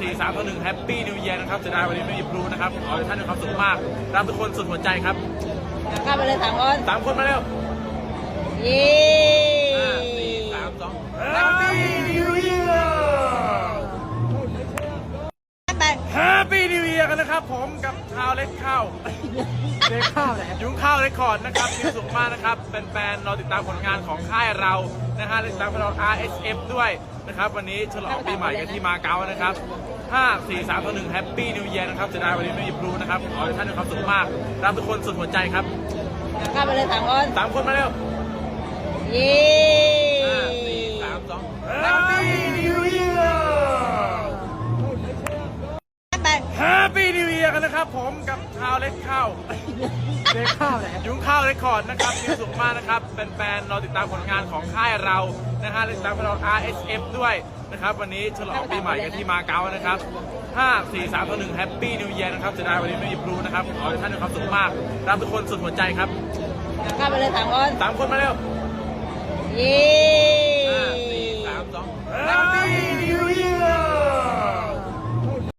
สี่สามต่อหนึ่งแฮปปี้นิวเยียร์นะครับจะได้วันนี้ไม่มีพลูนะครับ ขอให้ท่านมีความสุขมากรักทุกคนสุดหัวใจครับเข้าไปเลยสามคนสามคนมาเร็ว เย้ นิวเยียร์กันนะครับผมกับชาวเล็กข้าวเด็กข้าวเลยยุ้งข้าวเรคคอร์ดนะครับมีความสุขมากนะครับเป็นแฟนๆรอติดตามผลงานของค่ายเรานะฮะและติดตามพวกเรา RSF ด้วยนะครับ วันนี้ฉลองปีใหม่กันที่มาเก๊านะครับ 5 4 3ต่อ1แฮปปี้นิวเยียร์นะครับจะได้วันนี้ไม่มีพลูนะครับ ขอให้ท่านมีความสุขมากรักทุกคนสุดหัวใจครับเข้าไปเลยสามคนสามคนมาเร็วเย้ ฮปปี้นิวเยียร์กันนะครับผมกับชาวเล็กข้าวเด็กข้าวเลยยุ้งข้าวเรคคอร์ดนะครับมีความสุขมากนะครับเป็นแฟนๆรอติดตามผลงานของค่ายเรานะฮะและติดตามพวกเรา RSF ด้วยนะครับ วันนี้ฉลองปีใหม่กันที่มาเก๊านะครับ 5 4 3ต่อ1แฮปปี้นิวเยียร์นะครับจะได้วันนี้ไม่มีพลูนะครับขอให้ท่านมีความสุขมากรักทุกคนสุดหัวใจครับเข้าไปเลยสามคนสามคนมาเร็วเย้